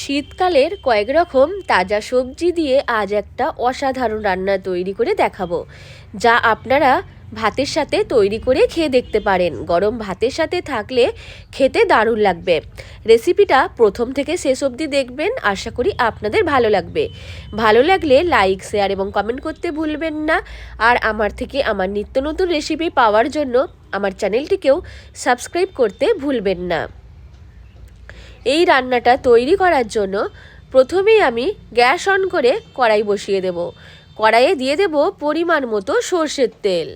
শীতকালের কয়েক রকম তাজা সবজি দিয়ে আজ একটা অসাধারণ রান্না তৈরি করে দেখাবো, যা আপনারা ভাতের সাথে তৈরি করে খেয়ে দেখতে পারেন। গরম ভাতের সাথে থাকলে খেতে দারুণ লাগবে। রেসিপিটা প্রথম থেকে শেষ অবধি দেখবেন, আশা করি আপনাদের ভালো লাগবে। ভালো লাগলে লাইক, শেয়ার এবং কমেন্ট করতে ভুলবেন না। আর আমার থেকে আমার নিত্য নতুন রেসিপি পাওয়ার জন্য আমার চ্যানেলটিকেও সাবস্ক্রাইব করতে ভুলবেন না। এই রান্নাটা তৈরি করার জন্য প্রথমেই আমি গ্যাস অন করে কড়াই বসিয়ে দেব। কড়াইয়ে দিয়ে দেব পরিমাণ মতো সর্ষের তেল।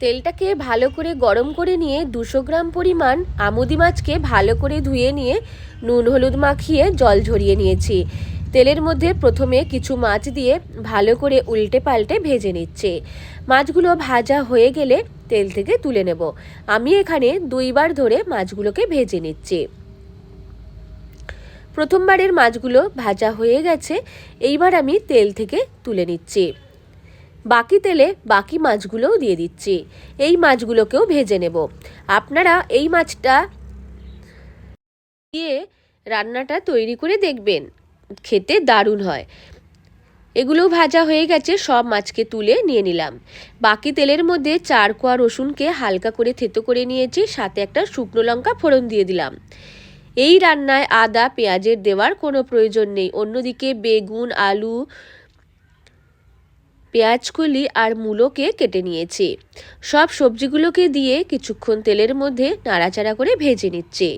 তেলটাকে ভালো করে গরম করে নিয়ে দুশো গ্রাম পরিমাণ আমুদি মাছকে ভালো করে ধুয়ে নিয়ে নুন হলুদ মাখিয়ে জল ঝরিয়ে নিয়েছি। তেলের মধ্যে প্রথমে কিছু মাছ দিয়ে ভালো করে উল্টে পাল্টে ভেজে নিচ্ছে। মাছগুলো ভাজা হয়ে গেলে তেল থেকে তুলে নেব। আমি এখানে দুইবার ধরে মাছগুলোকে ভেজে নিচ্ছি। প্রথমবারের মাছগুলো ভাজা হয়ে গেছে, এইবার আমি তেল থেকে তুলে নিচ্ছি। বাকি তেলে বাকি মাছগুলোও দিয়ে দিচ্ছি। এই মাছগুলোকেও ভেজে নেব। আপনারা এই মাছটা দিয়ে রান্নাটা তৈরি করে দেখবেন। খেতে দারুণ হয়। এগুলো ভাজা হয়ে গেছে, সব মাছকে তুলে নিয়ে নিলাম। বাকি তেলের মধ্যে চার কোয়া রসুনকে হালকা করে থেতো করে নিয়েছি, সাথে একটা শুকনো লঙ্কা ফোড়ন দিয়ে দিলাম। এই রান্নায় আদা, পেঁয়াজের দেওয়ার কোনো প্রয়োজন নেই। অন্যদিকে বেগুন, আলু, পেঁয়াজকলি আর মূলোকে কেটে নিয়েছি। সব সবজিগুলোকে দিয়ে কিছুক্ষণ তেলের মধ্যে নাড়াচাড়া করে ভেজে নিচ্ছে।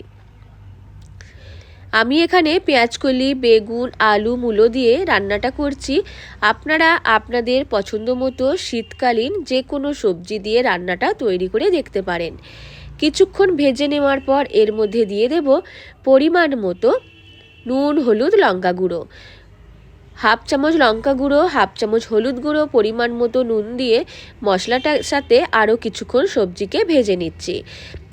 আমি এখানে পেঁয়াজকলি, বেগুন, আলু, মূলো দিয়ে রান্নাটা করছি। আপনারা আপনাদের পছন্দ মতো শীতকালীন যে কোনো সবজি দিয়ে রান্নাটা তৈরি করে দেখতে পারেন। কিছুক্ষণ ভেজে নেওয়ার পর এর মধ্যে দিয়ে দেব পরিমাণ মতো নুন, হলুদ, লঙ্কা গুঁড়ো। হাফ চামচ লঙ্কা গুঁড়ো, হাফ চামচ হলুদ গুঁড়ো, পরিমাণ মতো নুন দিয়ে মশলাটার সাথে আরও কিছুক্ষণ সবজিকে ভেজে নিচ্ছি।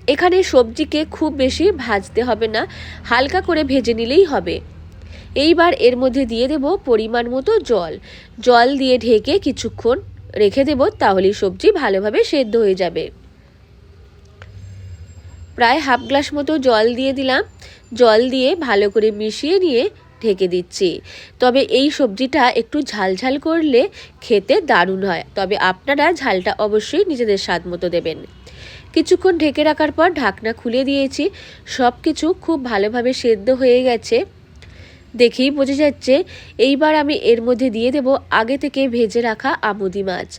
এখানে সবজিকে খুব বেশি ভাজতে হবে না, হালকা করে ভেজে নিলেই হবে। এইবার এর মধ্যে দিয়ে দেব পরিমাণ মতো জল। জল দিয়ে ঢেকে কিছুক্ষণ রেখে দেব, তাহলেই সবজি ভালোভাবে সেদ্ধ হয়ে যাবে। প্রায় হাফ গ্লাস মতো জল দিয়ে দিলাম। জল দিয়ে ভালো করে মিশিয়ে নিয়ে ঢেকে দিচ্ছি। তবে এই সবজিটা একটু ঝাল ঝাল করলে খেতে দারুণ হয়। তবে আপনারা ঝালটা অবশ্যই নিজেদের স্বাদ মতো দেবেন। কিছুক্ষণ ঢেকে রাখার পর ঢাকনা খুলে দিয়েছি। সব কিছু খুব ভালোভাবে সেদ্ধ হয়ে গেছে। দেখেই বোঝা যাচ্ছে, এইবার আমি এর মধ্যে দিয়ে দেব আগে থেকে ভেজে রাখা আমুদি মাছ।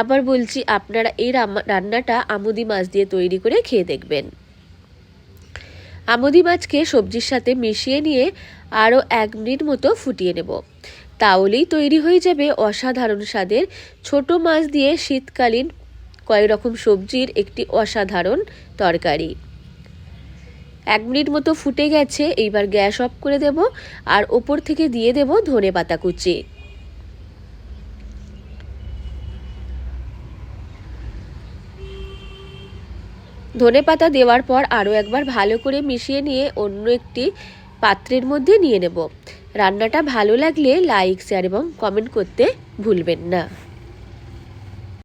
আবার বলছি, আপনারা এই রান্নাটা আমুদি মাছ দিয়ে তৈরি করে খেয়ে দেখবেন। আমুদি মাছকে সবজির সাথে মিশিয়ে নিয়ে আরও এক মিনিট মতো ফুটিয়ে নেব। তাহলেই তৈরি হয়ে যাবে অসাধারণ স্বাদের ছোট মাছ দিয়ে শীতকালীন কয়েক রকম সবজির একটি অসাধারণ তরকারি। এক মিনিট মতো ফুটে গেছে, এইবার গ্যাস অফ করে দেব আর ওপর থেকে দিয়ে দেব ধনে পাতা কুচি। ধনে পাতা দেওয়ার পর আরও একবার ভালো করে মিশিয়ে নিয়ে অন্য একটি পাত্রের মধ্যে নিয়ে নেব। রান্নাটা ভালো লাগলে লাইক, শেয়ার এবং কমেন্ট করতে ভুলবেন না।